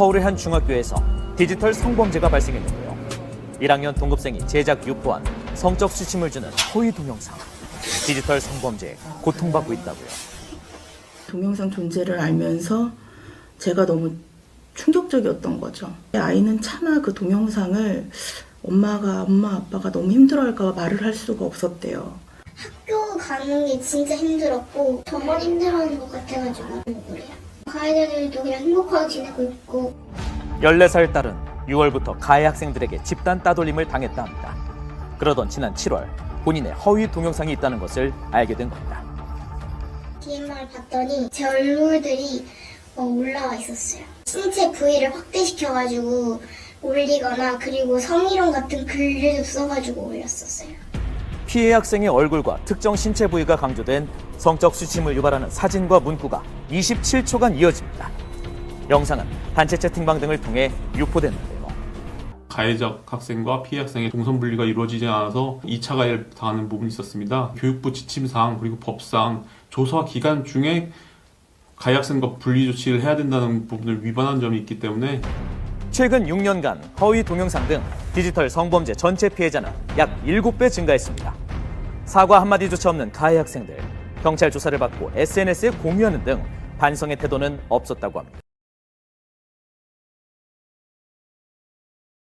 서울의 한 중학교에서 디지털 성범죄가 발생했는데요. 1학년 동급생이 제작 유포한 성적 수침을 주는 허위 동영상. 디지털 성범죄에 고통받고 있다고요. 동영상 존재를 알면서 제가 너무 충격적이었던 거죠. 아이는 차마 그 동영상을 엄마가 엄마 아빠가 너무 힘들어할까 봐 말을 할 수가 없었대요. 학교 가는 게 진짜 힘들었고 저만 힘들어하는 것 같아가지고 그래요. 가해자들도 그냥 행복하게 지내고 있고 14살 딸은 6월부터 가해 학생들에게 집단 따돌림을 당했다 합니다. 그러던 지난 7월 본인의 허위 동영상이 있다는 것을 알게 된 겁니다. DMR을 봤더니 제 얼굴들이 어, 올라와 있었어요. 신체 부위를 확대시켜가지고 올리거나 그리고 성희롱 같은 글을 써가지고 올렸었어요. 피해 학생의 얼굴과 특정 신체 부위가 강조된 성적 수침을 유발하는 사진과 문구가 27초간 이어집니다. 영상은 단체 채팅방 등을 통해 유포됐는데요. 가해적 학생과 피해 학생의 동선 분리가 이루어지지 않아서 2차 가해를 당하는 부분이 있었습니다. 교육부 지침상 그리고 법상 조사 기간 중에 가해 학생과 분리 조치를 해야 된다는 부분을 위반한 점이 있기 때문에 최근 6년간 허위 동영상 등 디지털 성범죄 전체 피해자는 약 7배 증가했습니다. 사과 한마디조차 없는 가해 학생들, 경찰 조사를 받고 SNS에 공유하는 등 반성의 태도는 없었다고 합니다.